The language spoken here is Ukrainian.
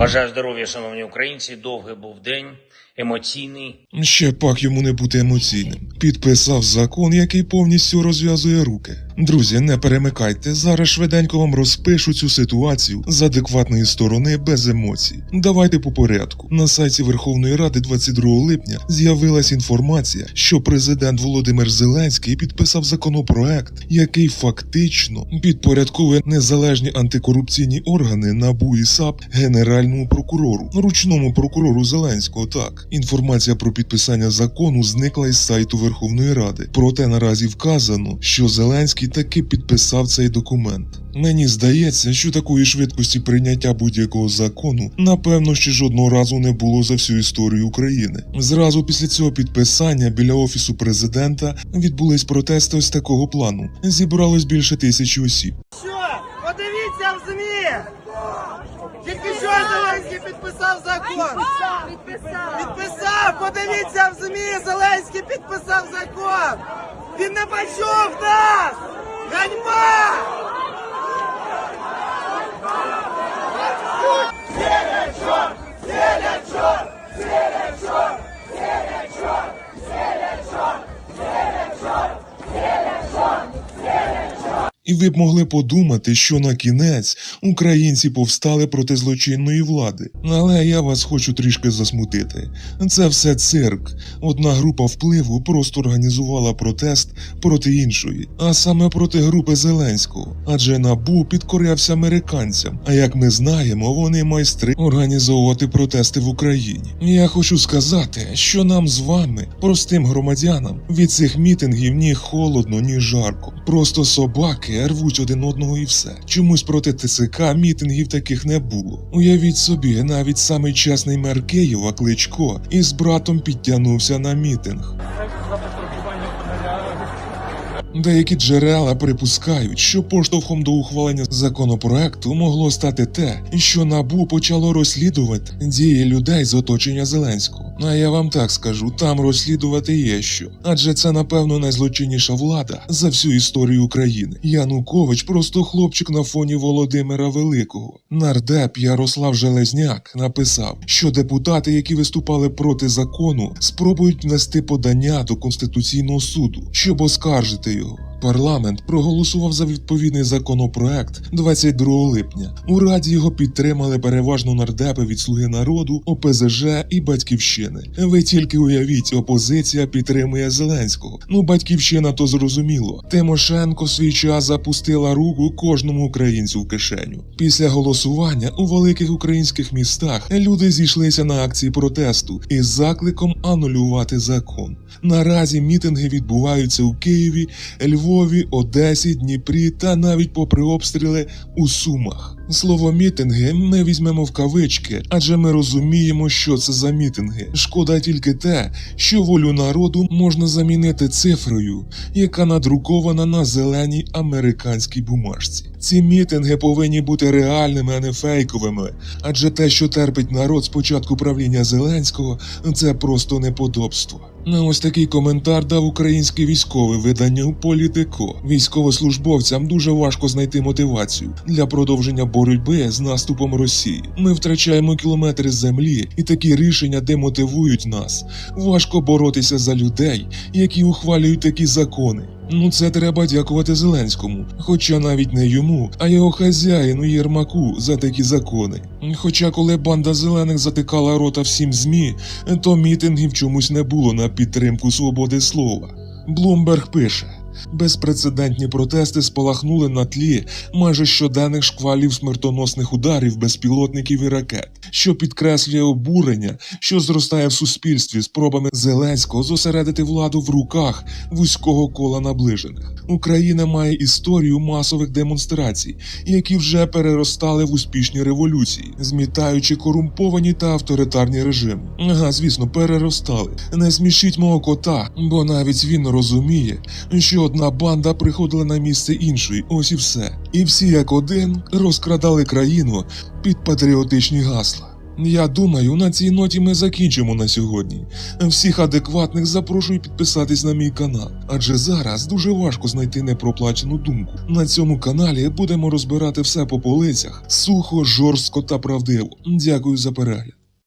Бажаю здоров'я, шановні українці. Довгий був день, емоційний. Ще пак йому не бути емоційним. Підписав закон, який повністю розв'язує руки. Друзі, не перемикайте. Зараз швиденько вам розпишу цю ситуацію з адекватної сторони без емоцій. Давайте по порядку. На сайті Верховної Ради 22 липня з'явилась інформація, що президент Володимир Зеленський підписав законопроект, який фактично підпорядковує незалежні антикорупційні органи НАБУ і САП Генеральному прокурору, ручному прокурору Зеленського. Так, інформація про підписання закону зникла із сайту Верховної Ради. Проте наразі вказано, що Зеленський таки підписав цей документ. Мені здається, що такої швидкості прийняття будь-якого закону, напевно, ще жодного разу не було за всю історію України. Зразу після цього підписання біля офісу президента відбулись протести ось такого плану. Зібралось більше тисячі осіб. Що? Подивіться в ЗМІ! Тільки що Зеленський підписав закон! Підписав. Підписав! Подивіться в ЗМІ! Зеленський підписав закон! Він не почув нас! Ганьба! І ви б могли подумати, що на кінець українці повстали проти злочинної влади. Але я вас хочу трішки засмутити. Це все цирк. Одна група впливу просто організувала протест проти іншої, а саме проти групи Зеленського. Адже набу підкорявся американцям. А як ми знаємо, вони майстри організовувати протести в Україні. Я хочу сказати, що нам з вами, простим громадянам, від цих мітингів ні холодно, ні жарко. Просто собаки рвуть один одного і все. Чомусь проти ТЦК мітингів таких не було. Уявіть собі, навіть самий чесний мер Києва Кличко із братом підтягнувся на мітинг. Деякі джерела припускають, що поштовхом до ухвалення законопроекту могло стати те, що набу почало розслідувати дії людей з оточення Зеленського. А я вам так скажу, там розслідувати є що. Адже це, напевно, найзлочинніша влада за всю історію України. Янукович просто хлопчик на фоні Володимира Великого. Нардеп Ярослав Железняк написав, що депутати, які виступали проти закону, спробують внести подання до Конституційного суду, щоб оскаржити. Парламент проголосував за відповідний законопроект 22 липня. У раді його підтримали переважно нардепи від Слуги народу, ОПЗЖ і Батьківщини. Ви тільки уявіть, опозиція підтримує Зеленського. Ну, батьківщина то зрозуміло. Тимошенко свій час запустила руку кожному українцю в кишеню. Після голосування у великих українських містах люди зійшлися на акції протесту із закликом анулювати закон. Наразі мітинги відбуваються у Києві, Львові, Одесі, Дніпрі та навіть попри обстріли у Сумах. Слово мітинги ми візьмемо в кавички, адже ми розуміємо, що це за мітинги. Шкода тільки те, що волю народу можна замінити цифрою, яка надрукована на зеленій американській бумажці. Ці мітинги повинні бути реальними, а не фейковими, адже те, що терпить народ з початку правління Зеленського, це просто неподобство. На ось такий коментар дав українське військове видання Політико. Військовослужбовцям дуже важко знайти мотивацію для продовження боротьби з наступом Росії. Ми втрачаємо кілометри землі, і такі рішення демотивують нас. Важко боротися за людей, які ухвалюють такі закони. Ну, це треба дякувати Зеленському, хоча навіть не йому, а його хазяїну Єрмаку за такі закони. Хоча, коли банда зелених затикала рота всім змі, то мітингів чомусь не було на підтримку свободи слова. Блумберг пише. Безпрецедентні протести спалахнули на тлі майже щоденних шквалів смертоносних ударів безпілотників і ракет, що підкреслює обурення, що зростає в суспільстві спробами Зеленського зосередити владу в руках вузького кола наближених. Україна має історію масових демонстрацій, які вже переростали в успішні революції, змітаючи корумповані та авторитарні режими. Ага, звісно, переростали. Не смішіть мого кота, бо навіть він розуміє, що одна банда приходила на місце іншої, ось і все. І всі як один розкрадали країну під патріотичні гасла. Я думаю, на цій ноті ми закінчимо на сьогодні. Всіх адекватних запрошую підписатись на мій канал, адже зараз дуже важко знайти непроплачену думку. На цьому каналі будемо розбирати все по полицях сухо, жорстко та правдиво. Дякую за перегляд.